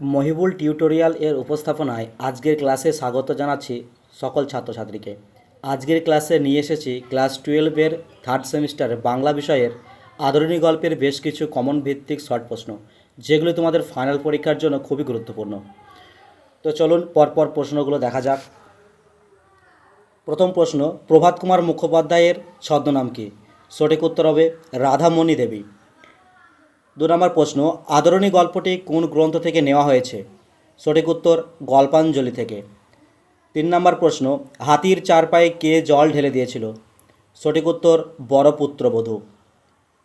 Mohibul tutorial এর উপস্থাপনায় আজকের ক্লাসে স্বাগত জানাচ্ছি সকল ছাত্রছাত্রীকে। আজকের ক্লাসে নিয়ে এসেছি ক্লাস টুয়েলভের থার্ড সেমিস্টারে বাংলা বিষয়ের আদরণী গল্পের বেশ কিছু কমন ভিত্তিক শর্ট প্রশ্ন, যেগুলো তোমাদের ফাইনাল পরীক্ষার জন্য খুবই গুরুত্বপূর্ণ। তো চলুন পরপর প্রশ্নগুলো দেখা যাক। প্রথম প্রশ্ন, প্রভাত কুমার মুখোপাধ্যায়ের ছদ্মনাম কী? সঠিক উত্তর হবে রাধামণি দেবী। দু নম্বর প্রশ্ন, আদরণী গল্পটি কোন গ্রন্থ থেকে নেওয়া হয়েছে? সঠিক উত্তর, গল্পাঞ্জলি থেকে। তিন নম্বর প্রশ্ন, হাতির চার পায়ে কে জল ঢেলে দিয়েছিল? সঠিক উত্তর বড় পুত্রবধূ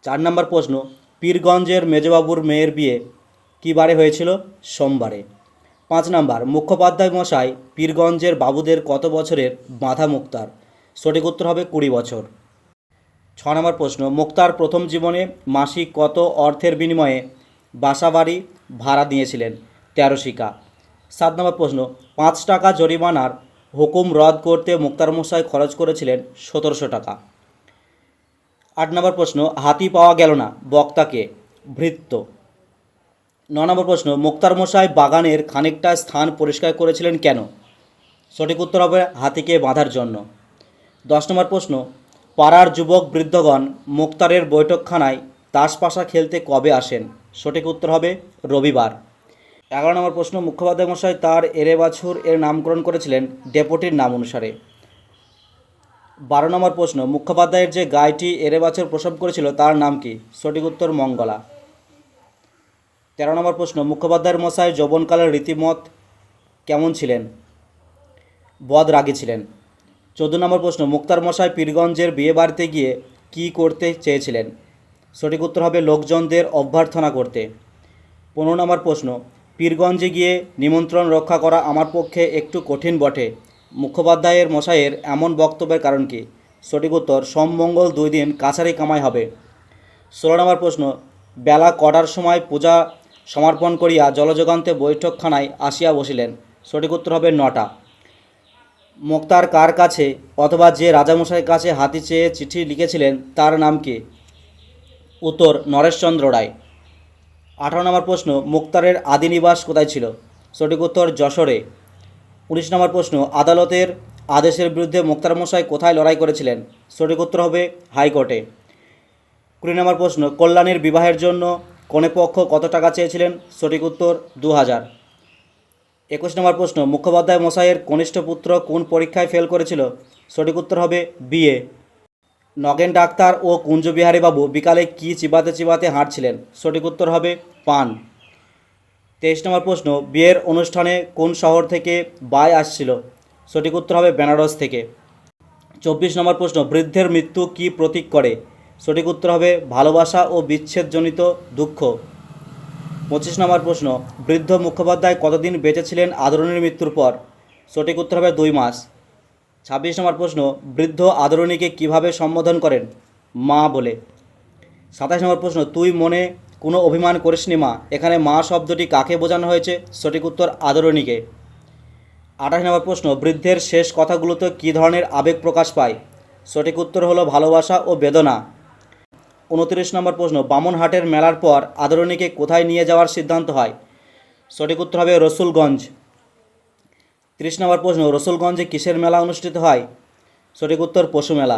চার নম্বর প্রশ্ন, পীরগঞ্জের মেজবাবুর মেয়ের বিয়ে কী বারে হয়েছিল? সোমবারে। পাঁচ নম্বর, মুখোপাধ্যায় মশাই পীরগঞ্জের বাবুদের কত বছরের বাঁধা মুক্তার? সঠিক উত্তর হবে কুড়ি বছর। ছ নম্বর প্রশ্ন, মুক্তার প্রথম জীবনে মাসিক কত অর্থের বিনিময়ে বাসাবাড়ি ভাড়া দিয়েছিলেন? তেরো শিকা। সাত নম্বর প্রশ্ন, পাঁচ টাকা জরিমানার হুকুম রদ করতে মুক্তার মশাই খরচ করেছিলেন সতেরোশো টাকা। আট নম্বর প্রশ্ন, হাতি পাওয়া গেল না বক্তাকে ভৃত্য। ন নম্বর প্রশ্ন, মুক্তার মশাই বাগানের খানিকটা স্থান পরিষ্কার করেছিলেন কেন? সঠিক উত্তর হবে হাতিকে বাঁধার জন্য। দশ নম্বর প্রশ্ন পাড়ার যুবক বৃদ্ধগণ মুক্তারের বৈঠকখানায় তাসপাশা খেলতে কবে আসেন? সঠিক উত্তর হবে রবিবার। এগারো নম্বর প্রশ্ন, মুখোপাধ্যায় মশাই তার এরে বাছুর এর নামকরণ করেছিলেন ডেপুটির নাম অনুসারে। বারো নম্বর প্রশ্ন, মুখোপাধ্যায়ের যে গাইটি এরে বাছুর প্রসব করেছিল তার নাম কি? সঠিক উত্তর, মঙ্গলা। তেরো নম্বর প্রশ্ন, মুখোপাধ্যায়ের মশাই যৌবনকালের রীতিমত কেমন ছিলেন? বদ রাগী ছিলেন। চোদ্দ নম্বর প্রশ্ন, মুক্তার মশাই পীরগঞ্জের বিয়ে বাড়িতে গিয়ে কী করতে চেয়েছিলেন? সঠিক উত্তর হবে লোকজনদের অভ্যর্থনা করতে। পনেরো নম্বর প্রশ্ন, পীরগঞ্জে গিয়ে নিমন্ত্রণ রক্ষা করা আমার পক্ষে একটু কঠিন বটে। মুখোপাধ্যায়ের মশাইয়ের এমন বক্তব্যের কারণ কি? সঠিক উত্তর, সোম মঙ্গল দুই দিন কাছারি কামাই হবে। ষোলো নম্বর প্রশ্ন, বেলা কটার সময় পূজা সমর্পণ করিয়া জলযোগান্তে বৈঠকখানায় আসিয়া বসিলেন? সঠিক উত্তর হবে নটা। মুক্তার কার কাছে অথবা যে রাজামশাইয়ের কাছে হাতি চেয়ে চিঠি লিখেছিলেন, তার নাম কি? উত্তর, নরেশচন্দ্র রায়। আঠারো নম্বর প্রশ্ন, মুক্তারের আদি নিবাস কোথায় ছিল? সঠিক উত্তর, যশোরে। উনিশ নম্বর প্রশ্ন, আদালতের আদেশের বিরুদ্ধে মুক্তার মশাই কোথায় লড়াই করেছিলেন? সঠিক উত্তর হবে হাইকোর্টে। কুড়ি নম্বর প্রশ্ন, কল্যাণীর বিবাহের জন্য কনে পক্ষ কত টাকা চেয়েছিলেন? সঠিক উত্তর, দু হাজার। একুশ নম্বর প্রশ্ন, মুখোপাধ্যায় মশাইয়ের কনিষ্ঠ পুত্র কোন পরীক্ষায় ফেল করেছিল? সঠিক উত্তর হবে বিএ নগেন ডাক্তার ও কুঞ্জবিহারী বাবু বিকালে কি চিবাতে চিবাতে হাঁটছিলেন? সঠিক উত্তর হবে পান। তেইশ নম্বর প্রশ্ন, বিয়ের অনুষ্ঠানে কোন শহর থেকে বাই আসছিল? সঠিক উত্তর হবে বেনারস থেকে। চব্বিশ নম্বর প্রশ্ন, বৃদ্ধের মৃত্যু কি প্রতীক করে? সঠিক উত্তর হবে ভালোবাসা ও বিচ্ছেদজনিত দুঃখ। পঁচিশ নম্বর প্রশ্ন, বৃদ্ধ মুখোপাধ্যায় কতদিন বেঁচেছিলেন আদরণীর মৃত্যুর পর? সঠিক উত্তর হবে দুই মাস। ছাব্বিশ নম্বর প্রশ্ন, বৃদ্ধ আদরণীকে কীভাবে সম্বোধন করেন? মা বলে। সাতাশ নম্বর প্রশ্ন, তুই মনে কোনো অভিমান করিসনি মা? এখানে মা শব্দটি কাকে বোঝানো হয়েছে? সঠিক উত্তর, আদরণীকে। আঠাশ নম্বর প্রশ্ন, বৃদ্ধের শেষ কথাগুলোতে কী ধরনের আবেগ প্রকাশ পায়? সঠিক উত্তর হলো ভালোবাসা ও বেদনা। উনত্রিশ নম্বর প্রশ্ন, বামনহাটের মেলার পর আদরণীকে কোথায় নিয়ে যাওয়ার সিদ্ধান্ত হয়? সঠিক উত্তর হবে রসুলগঞ্জ। ত্রিশ নম্বর প্রশ্ন, রসুলগঞ্জে কিসের মেলা অনুষ্ঠিত হয়? সঠিক উত্তর, পশু মেলা।